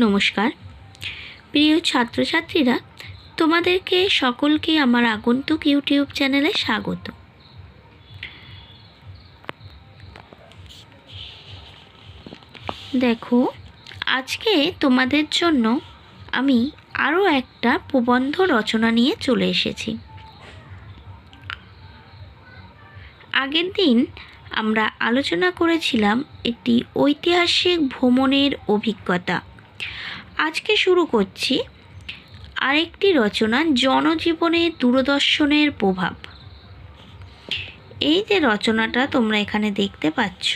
নমস্কার। প্রিয় ছাত্রছাত্রীরা, তোমাদেরকে সকলকে আমার আগন্তুক ইউটিউব চ্যানেলে স্বাগত। দেখো, আজকে তোমাদের জন্য আমি আরও একটা প্রবন্ধ রচনা নিয়ে চলে এসেছি। আগের দিন আমরা আলোচনা করেছিলাম একটি ঐতিহাসিক ভ্রমণের অভিজ্ঞতা। আজকে শুরু করছি আরেকটি রচনা, জনজীবনে দূরদর্শনের প্রভাব। এই যে রচনাটা তোমরা এখানে দেখতে পাচ্ছ,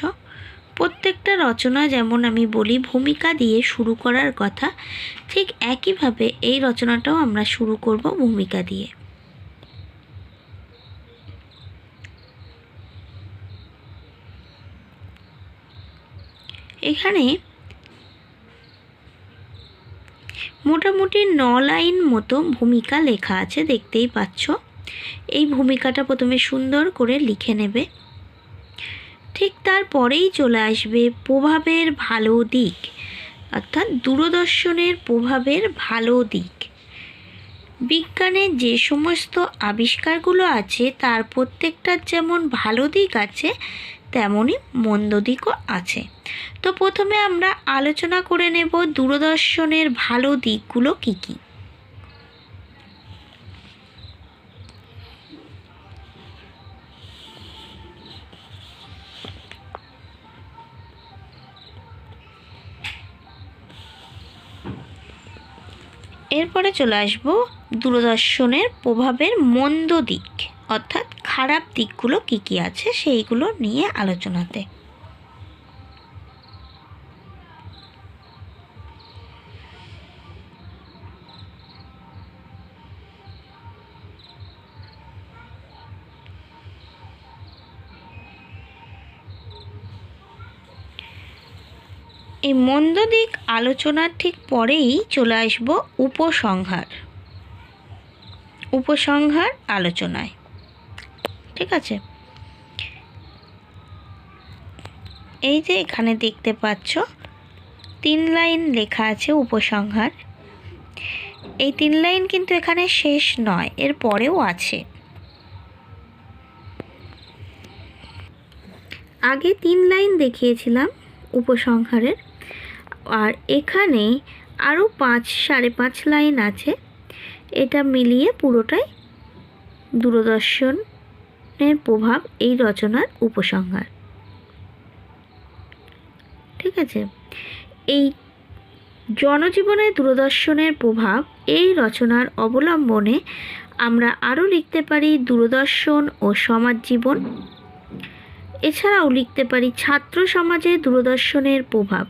প্রত্যেকটা রচনা যেমন আমি বলি ভূমিকা দিয়ে শুরু করার কথা, ঠিক একইভাবে এই রচনাটাও আমরা শুরু করব ভূমিকা দিয়ে। এখানে মোটামুটি ন লাইন মতো ভূমিকা লেখা আছে, দেখতেই পাচ্ছ। এই ভূমিকাটা প্রথমে সুন্দর করে লিখে নেবে। ঠিক তারপরেই চলে আসবে প্রভাবের ভালো দিক, অর্থাৎ দূরদর্শনের প্রভাবের ভালো দিক। বিজ্ঞানের যে সমস্ত আবিষ্কারগুলো আছে, তার প্রত্যেকটার যেমন ভালো দিক আছে তেমনই মন্দ দিকও আছে। তো প্রথমে আমরা আলোচনা করে নেব দূরদর্শনের ভালো দিকগুলো কী কী। এরপরে চলে আসব দূরদর্শনের প্রভাবের মন্দ দিক, অর্থাৎ খারাপ দিকগুলো কী কী আছে সেইগুলো নিয়ে আলোচনাতে। এই মন্দ দিক আলোচনার ঠিক পরেই চলে আসব উপসংহার। উপসংহার আলোচনায়। ঠিক আছে? এই যে এখানে দেখতে পাচ্ছ, তিন লাইন লেখা আছে উপসংহার। এই তিন লাইন কিন্তু এখানে শেষ নয়, এর পরেও আছে। আগে তিন লাইন দেখিয়েছিলাম উপসংহারের, আর এখানে আরও পাঁচ, সাড়ে পাঁচ লাইন আছে। এটা মিলিয়ে পুরোটাই দূরদর্শনের প্রভাব এই রচনার উপসংহার। ঠিক আছে? এই জনজীবনে দূরদর্শনের প্রভাব এই রচনার অবলম্বনে আমরা আরও লিখতে পারি দূরদর্শন ও সমাজ জীবন। এছাড়াও লিখতে পারি ছাত্র সমাজে দূরদর্শনের প্রভাব।